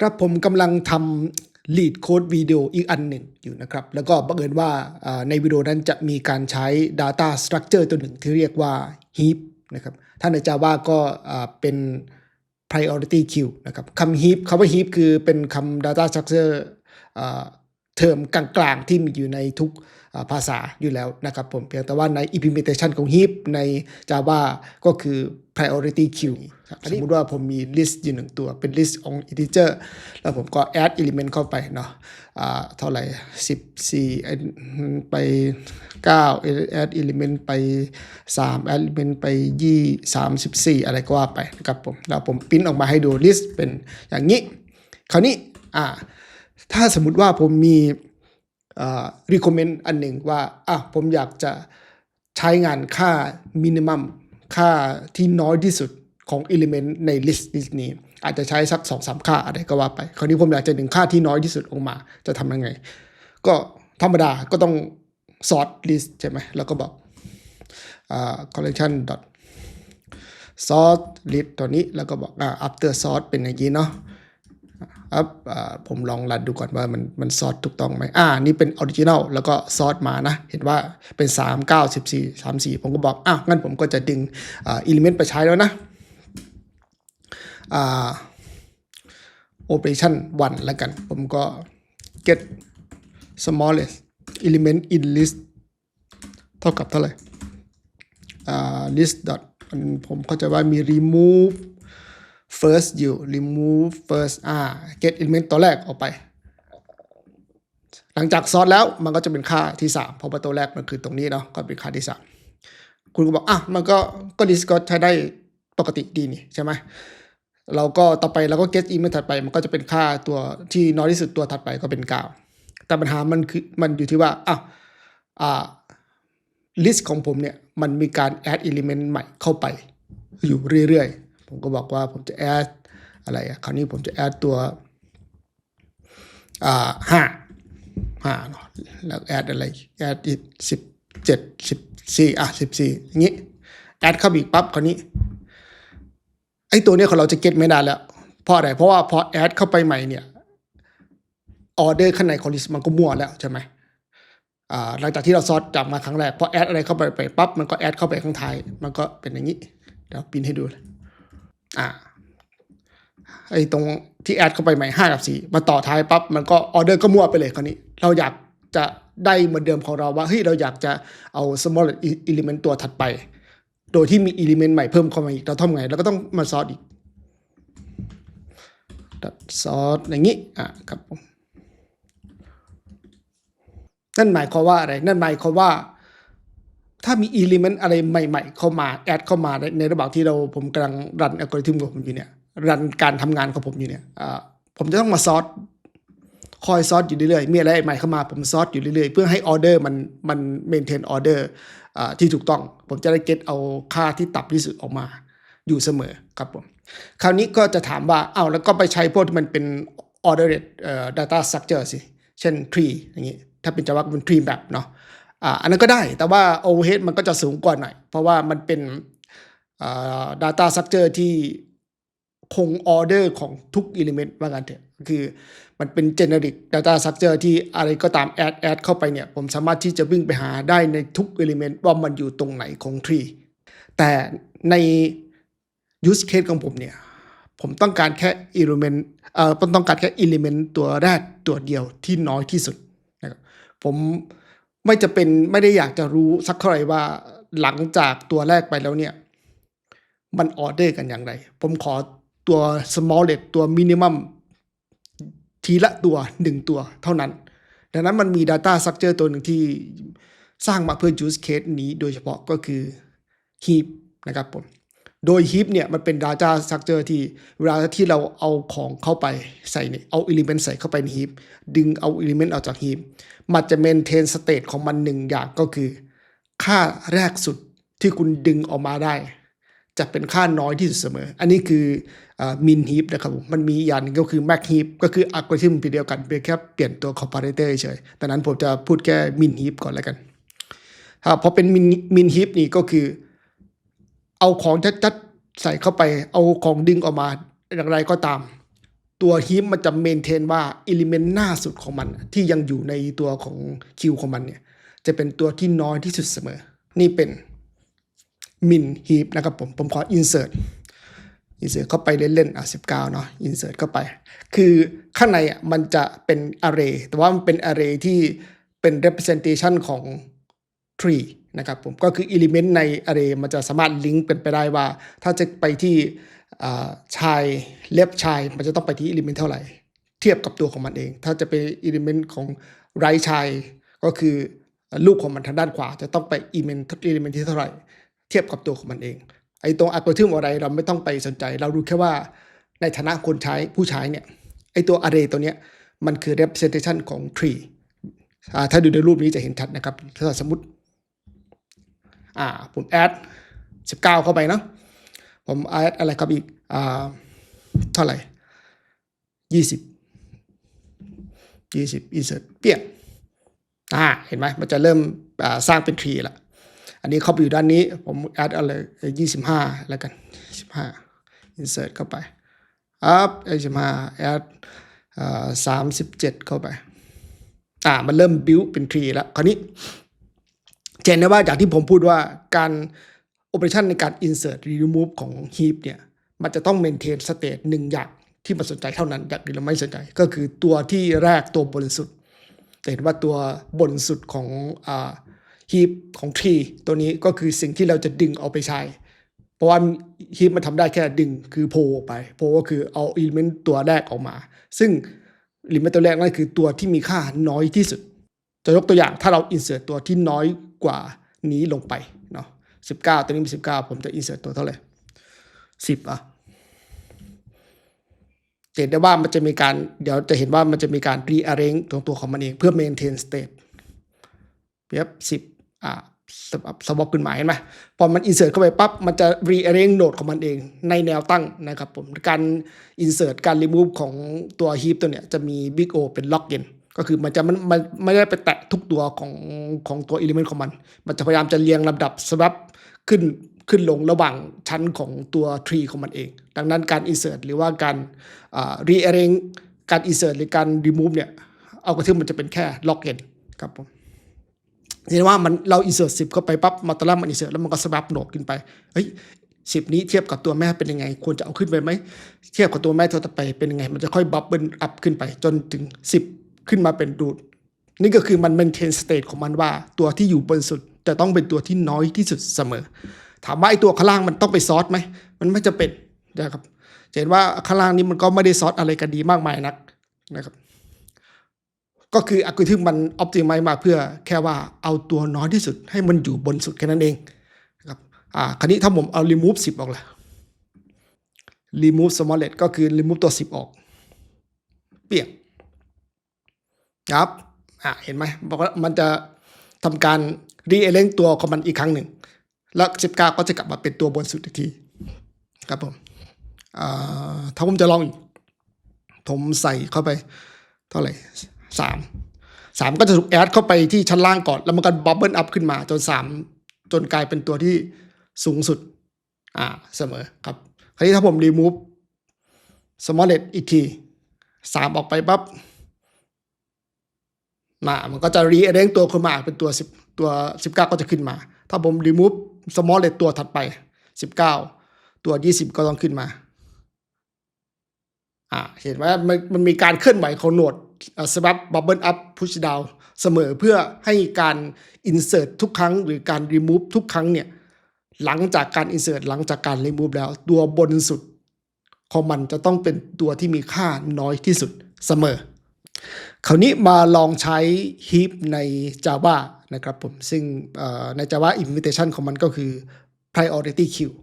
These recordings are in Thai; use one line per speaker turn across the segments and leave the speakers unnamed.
ครับผมกำลังทำ lead code วิดีโออีกอันหนึ่งอยู่นะครับ แล้วก็บังเอิญว่าในวิดีโอนั้นจะมีการใช้ data structure ตัวหนึ่งที่เรียกว่า heap นะครับถ้าใน Java ก็อ่าก็เป็น priority queue นะครับคำ heap คำว่า heap คือเป็นคำ data structure อ่าเทอมกลางๆ ที่มีอยู่ในทุกภาษาอยู่แล้วนะครับผมเพียงแต่ว่าใน implementation ของ heap ใน Java ก็คือ priority queue ครับสมมติว่าผมมี list อยู่หนึ่งตัวเป็น list of integer แล้วผมก็ add element เข้าไปเนาะอ่าเท่าไหร่ 14 ไป 9 add element ไป 3 add element ไป 2 34 อะไรก็ว่าไปนะครับผม แล้วผมปริ้นออกมาให้ดู list เป็นอย่างนี้ คราวนี้อ่าถ้าสมมุติว่าผมมีอ่า recommend อันหนึ่งว่าอะผมอยากจะใช้งานค่า minimum ค่าที่น้อยที่สุดของ element ในลิสต์นี้ อาจจะใช้สัก2อสค่าอะไรก็ว่าไป คราวนี้ผมอยากจะดึงค่าที่น้อยที่สุดออกมา จะทำยังไง ก็ธรรมดาก็ต้อง sort list ใช่ไหมแล้วก็บอก collection dot sort list ตัวนี้แล้วก็บอก after sort เป็นอย่างนี้เนาะ ครับอ่าผมลองรันดูก่อนว่ามันมันซอสถูกต้องไหมอ่า นี่เป็นออริจินัลแล้วก็ซอสมานะ เห็นว่าเป็น 3 9 14 3 4 ผมก็บอกอะงั้นผมก็จะดึงอ่าอิเลเมนต์ไปใช้แล้วนะอ่า operation 1แล้วกัน ผมก็ get smallest element in list เท่ากับเท่าไหร่อ่า list dot ผมเข้าใจว่ามี remove first อยู่ remove first อ่า get element ตัวแรกออกไป หลังจากซอสแล้วมันก็จะเป็นค่าที่ 3 เพราะว่าตัวแรกมันคือตรงนี้เนาะก็เป็นค่าที่ 3 คุณก็บอกอะมันก็ก็ list ก็ใช้ได้ปกติดีนี่ใช่ไหมเราก็ต่อไปเราก็ get element ถัดไป มันก็จะเป็นค่าตัวที่น้อยที่สุดตัวถัดไปก็เป็น9แต่ปัญหามันคือมันอยู่ที่ว่าอะอ่า list ของผมเนี่ยมันมีการ add element ใหม่เข้าไปอยู่เรื่อยๆ ผมก็บอกว่าผมจะ add อะไรอะคราวนี้ผมจะ add ตัวอ่าห้าห้าเนาะแล้ว add อะไร add อีกสิบเจ็ดสิบสี่อะสิบสี่อย่างงี้ add เข้าไปอีกปั๊บคราวนี้ไอ้ตัวเนี้ยของเราจะเก็ตไม่ได้แล้วเพราะอะไรเพราะว่าพอ add เข้าไปใหม่เนี่ยออเดอร์ข้างในของ list มันก็มั่วแล้วใช่ไหมอ่าหลังจากที่เราซอสจับมาครั้งแรกพอแอดอะไรเข้าไปไปปั๊บมันก็แอดเข้าไปข้างท้าย มันก็เป็นอย่างนี้ เดี๋ยวพินให้ดูเลย อ่าไอ้ตรงที่แอดเข้าไปใหม่ห้ากับสี่มาต่อท้ายปั๊บมันก็ออเดอร์ก็มั่วไปเลยคราวนี้ เราอยากจะได้เหมือนเดิมของเราว่าเฮ้ยเราอยากจะเอา small element ตัวถัดไป โดยที่มี element ใหม่เพิ่มเข้ามาอีกเราทำไงเราก็ต้องมาซอสอีกซอสอย่างนี้อะครับผมนั่นหมายความว่าอะไร นั่นหมายความว่า ถ้ามีอิเลเมนต์อะไรใหม่ ๆ เข้ามาแอดเข้ามาในระหว่างที่เราผมกำลังรันอัลกอริทึมของผมอยู่เนี่ยรันการทำงานของผมอยู่เนี่ยผมจะต้องมาซอสคอยซอสอยู่เรื่อยๆมีอะไรใหม่เข้ามาผมซอสอยู่เรื่อยๆ เพื่อให้ออเดอร์มันมันเมนเทนออเดอร์ที่ถูกต้อง ผมจะได้เก็ตเอาค่าที่ต่ำที่สุดออกมาอยู่เสมอครับผม คราวนี้ก็จะถามว่าเอ้าแล้วก็ไปใช้พวกที่มันเป็น ordered เอ่อ data structure สิ เช่น tree อย่างนี้ ถ้าเป็น Java เป็น tree map เนาะ อันนั้นก็ได้แต่ว่า overhead มันก็จะสูงกว่าหน่อย เพราะว่ามันเป็น data structure ที่คง order ของทุก element ว่ากันเถอะคือมันเป็น generic data structure ที่อะไรก็ตาม add add เข้าไปเนี่ย ผมสามารถที่จะวิ่งไปหาได้ในทุก element ว่ามันอยู่ตรงไหนของ tree แต่ใน use case ของผมเนี่ย ผมต้องการแค่ element เอ่อผมต้องการแค่ element ตัวแรกตัวเดียวที่น้อยที่สุดนะครับผม ไม่จะเป็นไม่ได้อยากจะรู้สักเท่าไหร่ว่าหลังจากตัวแรกไปแล้วเนี่ย มันออเดอร์กันอย่างไร ผมขอตัว smallest ตัว minimum ทีละตัวหนึ่งตัวเท่านั้น ดังนั้นมันมี data structure ตัวหนึ่งที่สร้างมาเพื่อ use case นี้โดยเฉพาะก็คือ heap นะครับผม โดย heap เนี่ยมันเป็น data structure ที่เวลาที่เราเอาของเข้าไปใส่เนี่ยเอา element ใส่เข้าไปใน heap ดึงเอา element ออกจาก heap มันจะ maintain state ของมันหนึ่งอย่างก็คือ ค่าแรกสุดที่คุณดึงออกมาได้ จะเป็นค่าน้อยที่สุดเสมอ อันนี้คือมินฮีปนะครับผมมันมีอย่างหนึงก็คือ max heap ก็คืออัลกอริทึมเดียวกันเพียงแค่เปลี่ยนตัว comparator เฉยๆดังนั้นผมจะพูดแค่มินฮีปก่อนแล้วกันพอเป็นมินมินฮีปนี่ก็คือ เอาของชัดๆใส่เข้าไป เอาของดึงออกมาอย่างไรก็ตาม ตัวฮีปมันจะเมนเทนว่าอิเลเมนต์หน้าสุดของมัน ที่ยังอยู่ในตัวของคิวของมันเนี่ยจะเป็นตัวที่น้อยที่สุดเสมอ นี่เป็นมินฮีปนะครับผม ผมขอ insert insert เข้าไปเล่นๆอะ19เก้าเนาะ insert เข้าไป คือข้างในอะมันจะเป็น array แต่ว่ามันเป็น array ที่เป็น representation ของ tree นะครับผมก็คือ element ใน array มันจะสามารถลิงก์เป็นไปได้ว่า ถ้าจะไปที่ชายเล็บชาย มันจะต้องไปที่ element เท่าไหร่ เทียบกับตัวของมันเอง ถ้าจะเป็น element ของ right ชาย ก็คือลูกของมันทางด้านขวา จะต้องไป element element ที่เท่าไหร่ เทียบกับตัวของมันเองไอ้ตรงอัลกอริทึมอะไรเราไม่ต้องไปสนใจ เรารู้แค่ว่าในฐานะคนใช้ผู้ใช้เนี่ยไอ้ตัว array ตัวเนี้ยมันคือ representation ของ tree ถ้าดูในรูปนี้จะเห็นชัดนะครับ ถ้าสมมติ อ่าผมแอด19 เข้าไปเนาะผมแอดอะไรครับอีกอ่าเท่าไหร่ 20 20 insert เปี้ยงอ่าเห็นไหมมันจะเริ่มสร้างเป็น tree ละอันนี้เข้าไปอยู่ด้านนี้ผมแอดอะไรยี่สิบห้าแล้วกันสิบห้า insert เข้าไปอัพยี่สิบห้าแอดสามสิบเจ็ดเข้าไป อ่า มันเริ่ม build เป็น tree แล้ว คราวนี้ เห็นได้ว่าจากที่ผมพูดว่าการ operation ในการ insert remove ของ heap เนี่ย มันจะต้อง maintain state หนึ่งอย่างที่มันสนใจเท่านั้นอย่างอื่นเราไม่สนใจ ก็คือตัวที่แรกตัวบนสุดจะเห็นว่าตัวบนสุดของอ่าฮีปของทรีตัวนี้ก็คือสิ่งที่เราจะดึงเอาไปใช้ เพราะว่าฮีปมันทำได้แค่ดึงคือโพออกไป โพก็คือเอาอิเลเมนต์ตัวแรกออกมา ซึ่งอิเลเมนต์ตัวแรกนั่นคือตัวที่มีค่าน้อยที่สุด จะยกตัวอย่างถ้าเราอินเสิร์ตตัวที่น้อย กว่านี้ลงไปเนาะสิบเก้าตัวนี้มีสิบเก้าผมจะอินเสิร์ตตัวเท่าไหร่สิบอะเห็นได้ว่ามันจะมีการเดี๋ยวจะเห็นว่ามันจะมีการ rearrange ตรงตัวของมันเองเพื่อ maintain state เปียบสิบอ่าสวอปขึ้นมาเห็นไหมพอมัน insert เข้าไปปั๊บมันจะ rearrange โนดของมันเองในแนวตั้งนะครับผมการ insert การ remove ของตัว heap ตัวเนี้ยจะมี big O เป็น login ก็ ก็คือมันจะมันมันไม่ได้ไปแตะทุกตัวของของตัว element ของมัน มันจะพยายามจะเรียงลำดับสวับขึ้นขึ้นลงระหว่างชั้นของตัว tree ของมันเอง ดังนั้นการ insert หรือว่าการอ่า rearrange การ insert หรือการ remove เนี่ยเอากระทึมมันจะเป็นแค่ login ครับผมเห็นว่ามันเรา insert 10เข้าไปปั๊บมาตอนแรกมัน insert แล้วมันก็สวับโหนดขึ้นไปเฮ้ยสิบนี้เทียบกับตัวแม่เป็นยังไง ควรจะเอาขึ้นไปไหม เทียบกับตัวแม่ตัวต่อไปเป็นยังไง มันจะค่อยบับเบิลอัพขึ้นไปจนถึง 10 ขึ้นมาเป็นรูทนี่ก็คือมัน maintain state ของมันว่า ตัวที่อยู่บนสุดจะต้องเป็นตัวที่น้อยที่สุดเสมอ ถามว่าไอ้ตัวข้างล่างมันต้องไปซอสไหม มันไม่จะเป็นนะครับเห็นว่าข้างล่างนี้มันก็ไม่ได้ซอสอะไรกันดีมากมายนักนะครับ ก็คืออัลกอริทึมมันอ p ติ i z e มาเพื่อแค่ว่าเอาตัวน้อยที่สุด ให้มันอยู่บนสุดแค่นั้นเองนะครับอ่าคราวนี้ถ้าผมเอา remove 10 ออกละ remove smallest ก็คือ remove ตัว 10 ออก เปลี่ยน ครับอ่าเห็นไหมบอกว่ามันจะทำการ rearrange ตัวของมันอีกครั้งหนึ่ง แล้ว 19 ก็จะกลับมาเป็นตัวบนสุดอีกที ครับผมอ่าถ้าผมจะลองอีก ผมใส่เข้าไป เท่าไหร่สามสามก็จะถูกแอดเข้าไปที่ชั้นล่างก่อน แล้วมันก็บับเบิลอัพขึ้นมาจนสามจนกลายเป็นตัวที่สูงสุด อ่าเสมอครับ คราวนี้ถ้าผม remove smallest อีกทีสามออกไปปั๊บ มา มันก็จะ rearrange ตัวขึ้นมาเป็นตัวสิบตัวสิบเก้าก็จะขึ้นมา ถ้าผม remove smallest ตัวถัดไปสิบเก้าตัวยี่สิบก็ต้องขึ้นมาอ่าเห็นว่ามันมันมีการเคลื่อนไหวของโหนดสวับบับเบิลอัพพุชดาวเสมอเพื่อให้การ insert ทุกครั้ง หรือการ remove ทุกครั้งเนี่ยหลังจากการ insert หลังจากการ remove แล้ว ตัวบนสุดของมันจะต้องเป็นตัวที่มีค่าน้อยที่สุดเสมอ คราวนี้มาลองใช้ heap ใน Java นะครับผม ซึ่งใน Java implementation ของมันก็คือ priority queue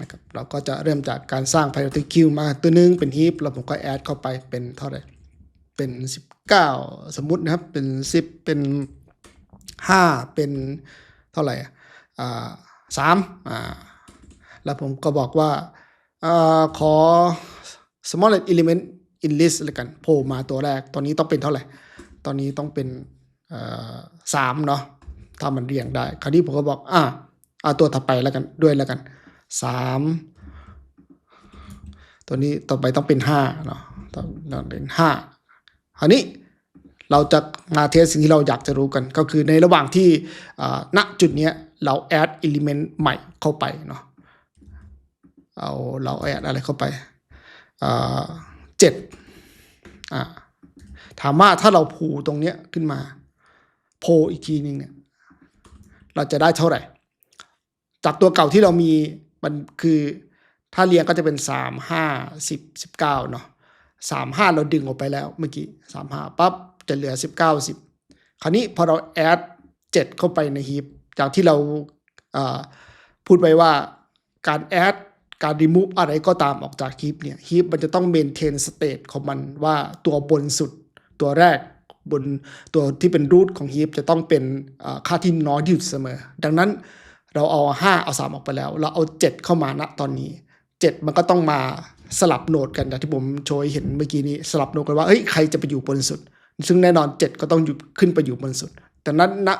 นะครับเราก็จะเริ่มจากการสร้าง priority queue มาตัวหนึงเป็น heap แล้วผมก็ add เข้าไปเป็นเท่าไหร่ เป็น 19 สมมุตินะครับ เป็น 10 เป็น 5 เป็นเท่าไหร่อ่าสามอ่าแล้วผมก็บอกว่าอขอ smallest element in list แล้วกันโผล่มาตัวแรก ตอนนี้ต้องเป็นเท่าไหร่ ตอนนี้ต้องเป็นสามเนาะถ้ามันเรียงได้ คราวนี้ผมก็บอก อ่าเอาตัวถัดไปแล้วกันด้วยแล้วกันสามตัวนี้ต่อไปต้องเป็นห้าเนาะต้องนอนเป็นห้าคราวนี้เราจะมาเทสสิ่งที่เราอยากจะรู้กัน ก็คือในระหว่างที่ณจุดเนี้ยเราแอดอิเลเมนต์ใหม่เข้าไปเนาะเอาเราแอดอะไรเข้าไปอ่า เจ็ดอ่าถามว่าถ้าเราพูตรงเนี้ยขึ้นมา โพอีกทีหนึ่งเนี่ยเราจะได้เท่าไหร่ จากตัวเก่าที่เรามีมันคือถ้าเรียงก็จะเป็นสามห้าสิบสิบเก้าเนาะสามห้าเราดึงออกไปแล้วเมื่อกี้สามห้าปั๊บจะเหลือสิบเก้าสิบคราวนี้พอเราแอดเจ็ดเข้าไปในฮีปจากที่เราอ่าพูดไปว่าการแอด การรีมูฟอะไรก็ตามออกจากฮีปเนี่ยฮีปมันจะต้องเมนเทนสเตตของมันว่าตัวบนสุดตัวแรกบนตัวที่เป็นรูทของฮีปจะต้องเป็นค่าที่น้อยที่สุดเสมอ ดังนั้นเราเอา 5 เอา 3 ออกไปแล้ว เราเอา 7 เข้ามาณตอนนี้ 7 มันก็ต้องมาสลับโหนดกันอย่างที่ผมโชว์ให้เห็นเมื่อกี้นี้สลับโหนดกันว่าเฮ้ยใครจะไปอยู่บนสุด ซึ่งแน่นอน 7 ก็ต้องอยู่ขึ้นไปอยู่บนสุด แต่นั้นณ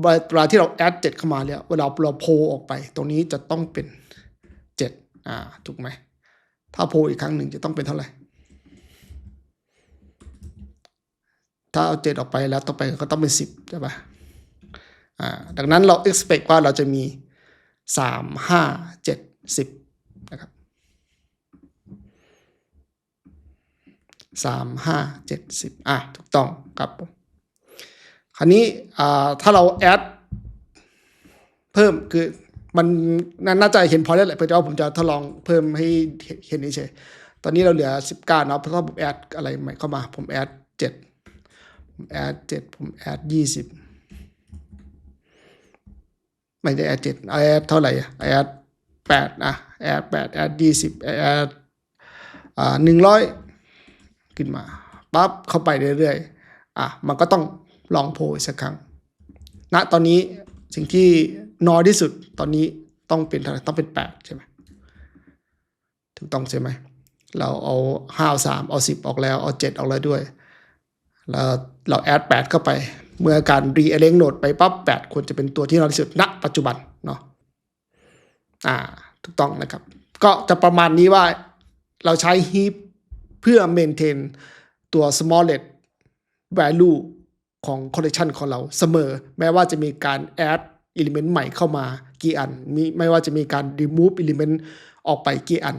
เวลาที่เราแอด7เข้ามาแล้วเวลาเราโพออกไป ตรงนี้จะต้องเป็น อ่าถูกไหมถ้าโพลอีกครั้งหนึ่งจะต้องเป็นเท่าไหร่ ถ้าเอาเจ็ดออกไปแล้วต่อไปก็ต้องเป็นสิบใช่ปะอ่าดังนั้นเรา expect ว่าเราจะมีสามห้าเจ็ดสิบนะครับสามห้าเจ็ดสิบอะถูกต้องครับผมคราวนี้อ่าถ้าเราแอดเพิ่มคือ มันน่าจะเห็นพอแล้วแหละเพื่อว่ผมจะทดลองเพิ่มให้เห็นเฉยตอนนี้เราเหลือสิบเก้าเนาะเพราะว่าผมแอดอะไรใหม่เข้ามา ผมแอดเจ็ดผมแอดเจ็ดผมแอดยี่สิบไม่ได้แอดเจ็ดแอดเท่าไหร่อะแอดแปดนะแอดแปดแอดยี่สิบแอดอ่าหนึ่งร้อยขึ้นมาปั๊บเข้าไปเรื่อยๆอะมันก็ต้องลองโพลสักครั้งณตอนนี้สิ่งที่ น้อยที่สุดตอนนี้ต้องเป็นเท่าไหร่ต้องเป็นแปดใช่ไหมถูกต้องใช่ไหมเราเอาห้าเอาสามเอาสิบออกแล้วเอาเจ็ดออกแล้วด้วยเราเราแอด8เข้าไป เมื่อการ rearrange node ไปปั๊บ8ควรจะเป็นตัวที่น้อยที่สุดณปัจจุบันเนาะอ่าถูกต้องนะครับ ก็จะประมาณนี้ว่าเราใช้ heap เพื่อ maintain ตัว smallest value ของ collection ของเราเสมอ แม้ว่าจะมีการ add element ใหม่เข้ามากี่อันมีไม่ว่าจะมีการ remove element ออกไปกี่อัน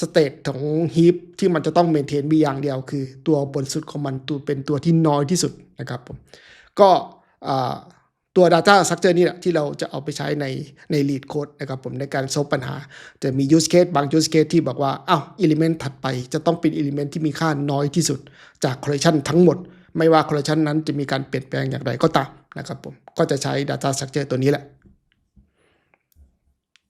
สเตตของฮีปที่มันจะต้องเมนเทนมีอย่างเดียว คือตัวบนสุดของมันตัวเป็นตัวที่น้อยที่สุดนะครับผมก็ตัว Data Structure นี่แหละที่เราจะเอาไปใช้ในใน Lead Code นะครับผมในการซบปัญหา จะมี use case บาง use case ที่บอกว่าอ้าว element ถัดไปจะต้องเป็น element ที่มีค่าน้อยที่สุด จาก collection ทั้งหมด ไม่ว่า collection นั้นจะมีการเปลี่ยนแปลงอย่างไรก็ตาม นะครับผมก็จะใช้ Data Structure ตัวนี้แหละ